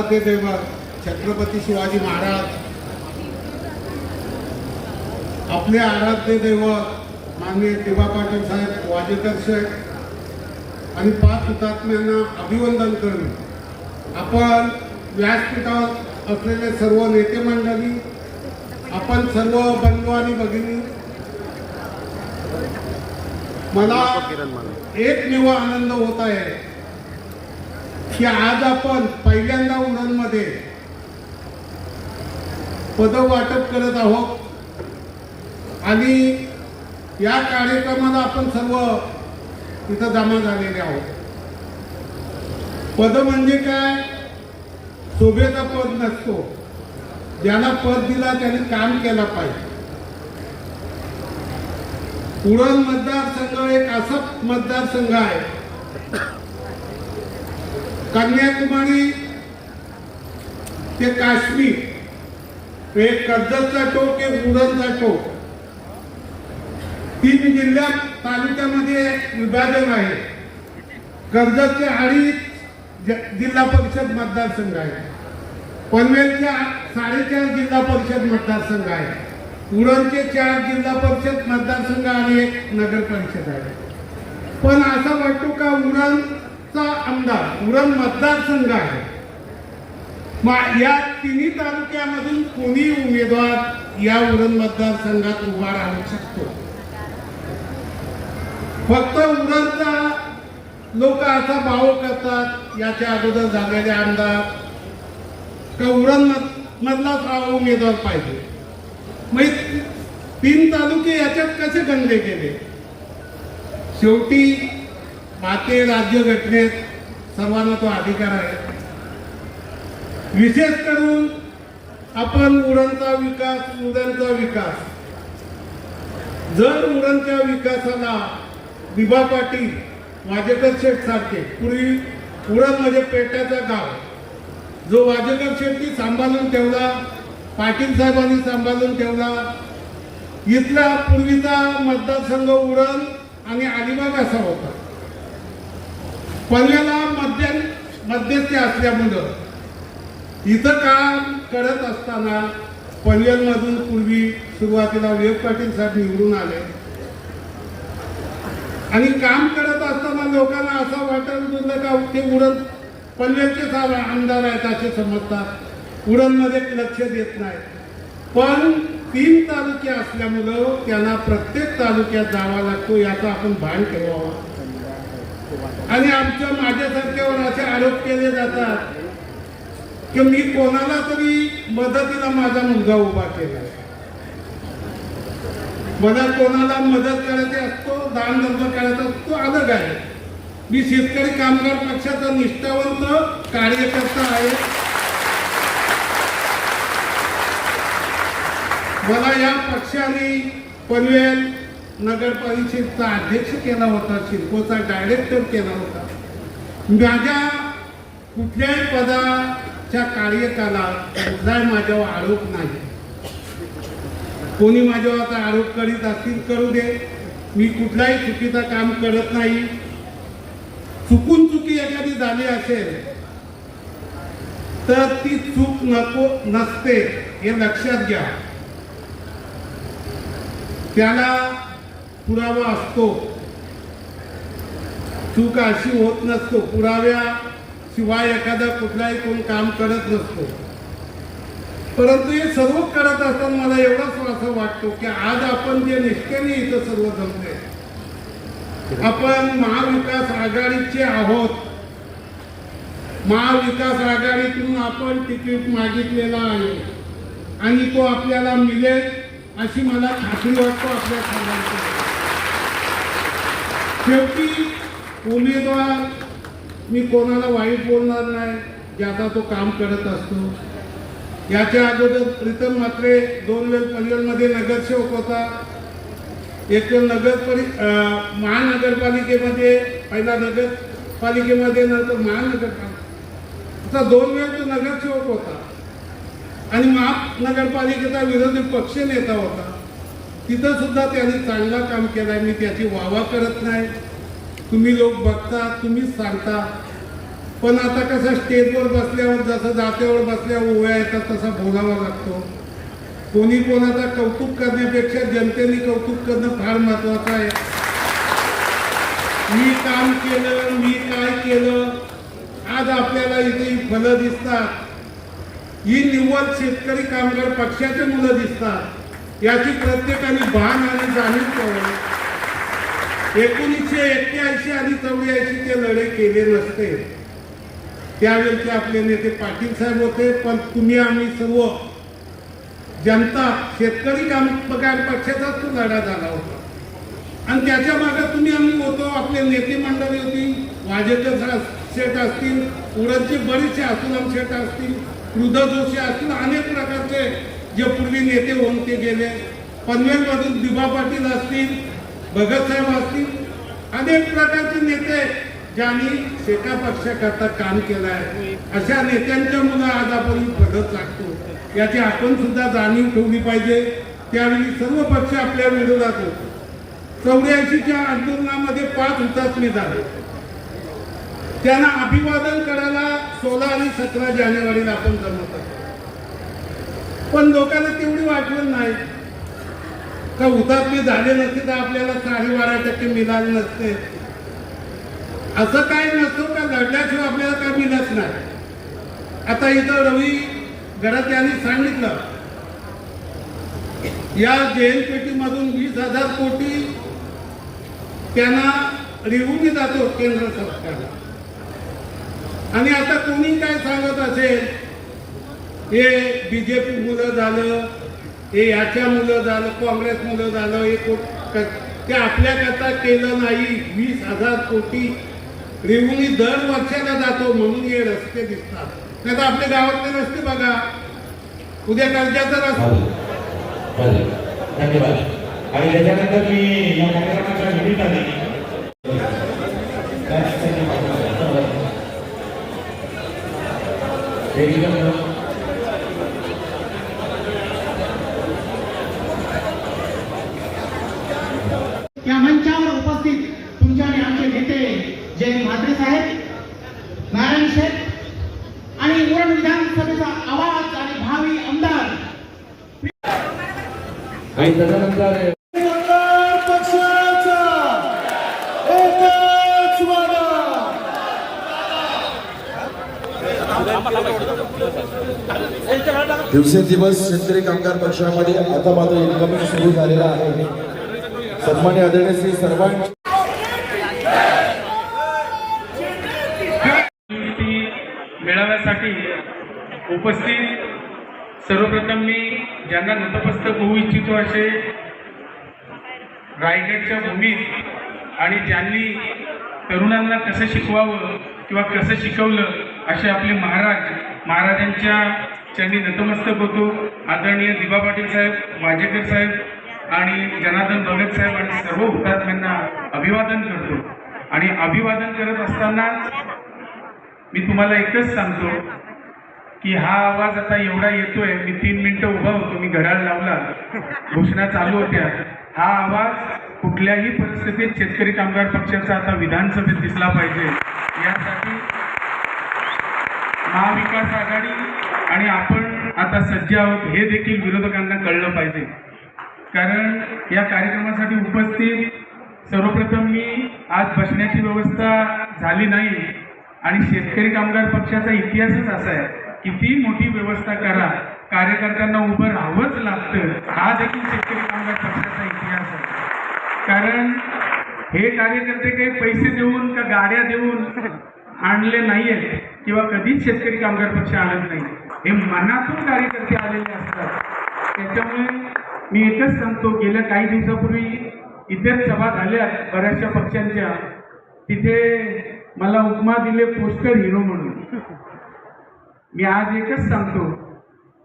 आराध्य देव छत्रपती शिवाजी महाराज. आपले आराध्य दैवत माननीय दिबा पाटील साहेब वाजेकर साहेब आणि पाच हुतात्म्यांना अभिवंदन करणे आपण व्यासपीठावर असलेले सर्व नेते मंडळी आपण सर्व बंधू आणि भगिनी मला एक एकमेव आनंद होत आहे. की आज आपण पहिल्यांदा उरणमध्ये पद वाटप करत आहोत. आणि या कार्यक्रमाला आपण सर्व तिथं जमा झालेले आहोत. पद म्हणजे काय? शोभेचा पद नसतो. ज्याला पद दिला त्याने काम केला पाहिजे. उरण मतदारसंघ एक असा मतदारसंघ आहे. कन्याकुमारी ते काश्मीर एक कर्जतचा टोक एक उरणचा टोक. तीन जिल्ह्यात तालुक्यामध्ये विभाजन आहे. कर्जतचे अडीच जिल्हा परिषद मतदारसंघ आहे. पनवेलच्या साडेचार जिल्हा परिषद मतदारसंघ आहे. उरणचे चार जिल्हा परिषद मतदारसंघ आणि एक नगर परिषद आहे. पण असं वाटतो का चा आमदार उरण मतदारसंघ आहे. मग या तिन्ही तालुक्यामधून कोणी उमेदवार या उरण मतदारसंघात उभा राहू शकतो? फक्त उरणचा लोक असा भाव करतात याच्या अगोदर झालेले आमदार का उरण मधलाच हा उमेदवार पाहिजे. मग तीन तालुके याच्यात कसे गणले गेले? शेवटी भारतीय राज्यघटनेत सर्वांना तो अधिकार आहे. विशेष करून आपण उरणचा विकास उडणचा विकास. जर उरणच्या विकासाला दिबा पाटील वाजेकर शेठ सारखे पूर्वी उरण म्हणजे पेट्याचा गाव जो वाजेकर शेठनी सांभाळून ठेवला पाटील साहेबांनी सांभाळून ठेवला इथला पूर्वीचा मतदारसंघ उरण आणि अलिबाग असा होता. पनवेला मध्य मध्यस्थी असल्यामुळं इथं काम करत असताना पनवेलमधून पूर्वी सुरुवातीला वेब पाटील साहेब निवडून आले. आणि काम करत असताना लोकांना असं वाटत होतं का ते उडन पनवेलचे साहेब आमदार आहेत असे समजतात. उडणमध्ये लक्ष देत नाही पण तीन तालुके असल्यामुळं त्यांना प्रत्येक तालुक्यात जावा लागतो याचा आपण भान ठेवावा. आणि आमच्या माझ्यासारख्यावर असे आरोप केले जातात की मी कोणाला तरी मदतीला माझा मुलगा उभा केला. मला कोणाला मदत करायची असतो दान धर्म करायचा असतो अलग आहे. मी शेतकरी कामगार पक्षाचा निष्ठावंत कार्यकर्ता आहे. मला या पक्षाने पनवेल नगर परिषदचा अध्यक्ष केला होता शिल्पोचा डायरेक्टर केला होता. माझ्या कुठल्याही पदाच्या कार्यकालात कुठलाही माझ्यावर आरोप नाही. कोणी माझ्यावर आता आरोप करीत असतील करू दे. मी कुठलाही चुकीचं काम करत नाही. चुकून चुकी एखादी झाली असेल तर ती चूक नको नसते हे लक्षात घ्या. त्याला पुरावा असतो. चूक अशी होत नसतो. पुराव्याशिवाय एखादा कुठलाही कोण काम करत नसतो. परंतु हे सर्व करत असताना मला एवढाच असं वाटतो की आज आपण जे निष्ठेने इथं सर्व जमतोय. आपण महाविकास आघाडीचे आहोत. महाविकास आघाडीतून आपण तिकीट मागितलेला आहे. आणि तो आपल्याला मिळेल अशी मला खात्री वाटतो आपल्या सर्वांची शेवटी उमेदवार मी कोणाला वाईट बोलणार नाही ज्याचा तो काम करत असतो. याच्या अगोदर प्रीतम मात्रे दोन वेळ पनवेलमध्ये नगरसेवक होता. एक वेळ नगर परि महानगरपालिकेमध्ये पहिला नगरपालिकेमध्ये नंतर महानगरपालिका असा दोन वेळ तो नगरसेवक होता. आणि महानगरपालिकेचा विरोधी पक्ष नेता होता. तिथं सुद्धा त्यांनी चांगला काम केलाय. मी त्याची वावा करत नाही. तुम्ही लोक बघता तुम्हीच सांगता. पण आता कसं स्टेजवर बसल्यावर जसं जात्यावर बसल्यावर उभ्या येतात तसा बोलावा लागतो. कोणी कोणाचा कौतुक करण्यापेक्षा जनतेने कौतुक करणं फार महत्वाचं आहे. मी काम केलं मी काय केलं आज आपल्याला इथे फलं दिसतात. ही निव्वळ शेतकरी कामगार पक्षाचे मुलं दिसतात. याची प्रत्येकाने भान आणि जाणीव ठेवावी एकोणीसशे एक्क्याऐंशी आणि चौऱ्याऐंशी ते लढे केले नसते. त्यावेळेचे आपले नेते पाटील साहेब होते पण तुम्ही आम्ही सर्व जनता शेतकरी कामगार पक्षाचाच तो लढा झाला होता. आणि त्याच्यामागे तुम्ही आम्ही होतो आपले नेते मंडळी होती वाजेचे शेट असतील उडदचे बरेचसे असुलम शेट असतील रुद्र जोशी असतील अनेक प्रकारचे जे पूर्वी नेते होऊन ते गेले पनवेलमधून दिबा पाटील असतील भगतसाहेब असतील अनेक प्रकारचे नेते ज्यांनी शेका पक्षाकरता काम केलं आहे अशा नेत्यांच्या मुलं आज आपण बघत लागतो. याची आपण सुद्धा जाणीव ठेवली पाहिजे. त्यावेळी सर्व पक्ष आपल्या विरोधात होते चौऱ्याऐंशीच्या आंदोलनामध्ये पाच हुतात्मे झाले. त्यांना अभिवादन करायला सोळा आणि सतरा जानेवारीला आपण जमत होतो. पण लोकांना तेवढी वाटलं नाही. का हुतात्मे झाले नसते तर आपल्याला साडेबारा टक्के मिळाले नसते. असं काय नसतो का? लढल्याशिवाय आपल्याला काय मिळत नाही. आता इथं रवी घरात यांनी सांगितलं या जेएनपीटी मधून वीस हजार कोटी त्यांना रिवून जातो केंद्र सरकारला. आणि आता कोणी काय सांगत असेल हे बीजेपी मुलं झालं हे याच्या मुलं झालं काँग्रेस मुलं झालं हे को- ते आपल्याकरता केलं नाही. वीस हजार कोटी रेवणी दर वर्षाला जातो म्हणून हे रस्ते दिसतात. नाही तर आपल्या गावातले रस्ते बघा. उद्या कर्जाचा रस्ता धन्यवाद. आणि त्याच्यानंतर मी या कार्यक्रमाच्या निमित्ताने वेदिका- या शेठ आणि उरण विधानसभेचा आवाज आणि भावी आमदार. आणि त्याच्यानंतर दिवसेंदिवस शेतकरी कामगार पक्षामध्ये आता मात्र इन्कमिंग सुरू झालेला आहे. सन्मान्य आदरणीय श्री सर्वांचे उपस्थित. सर्वप्रथम मी ज्यांना नतमस्तक होऊ इच्छितो असे रायगडच्या भूमीत आणि ज्यांनी तरुणांना कसं शिकवावं किंवा कसं शिकवलं असे आपले महाराज महाराजांच्या चरणी नतमस्तक होतो. आदरणीय दिबा पाटील साहेब वाजेकर साहेब आणि जनार्दन भगत साहेब आणि सर्व हुतात्म्यांना अभिवादन करतो. आणि अभिवादन करत असतानाच मी तुम्हाला एकच सांगतो. की हा आवाज आता एवढा येतोय मी तीन मिनिटं उभा होतो मी घड्याळ लावला. घोषणा चालू होत्या. हा आवाज कुठल्याही परिस्थितीत शेतकरी कामगार पक्षाचा आता विधानसभेत दिसला पाहिजे. यासाठी महाविकास आघाडी आणि आपण आता सज्ज आहोत हे देखील विरोधकांना कळलं पाहिजे. कारण या कार्यक्रमासाठी उपस्थित सर्वप्रथम मी आज बसण्याची व्यवस्था झाली नाही आणि शेतकरी कामगार पक्षाचा इतिहासच असा आहे. किती मोठी व्यवस्था करा. कार्यकर्त्यांना उभं राहावंच लागतं. हा देखील शेतकरी कामगार पक्षाचा इतिहास आहे. कारण हे कार्यकर्ते काही पैसे देऊन का गाड्या देऊन आणले नाहीयेत किंवा कधीच शेतकरी कामगार पक्ष आणत नाही. हे मनातून कार्यकर्ते आलेले असतात. त्याच्यामुळे मी एकच सांगतो गेल्या काही दिवसापूर्वी इथेच सभा झाल्या बऱ्याचशा पक्षांच्या. तिथे मला उपमा दिले पोस्टर हिरो म्हणून. मी आज एकच सांगतो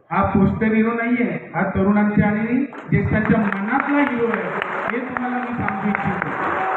हा पोस्टर हिरो नाहीये हा तरुणांच्या आणि ज्येष्ठांच्या मनातला हिरो आहे हे तुम्हाला मी सांगू इच्छितो.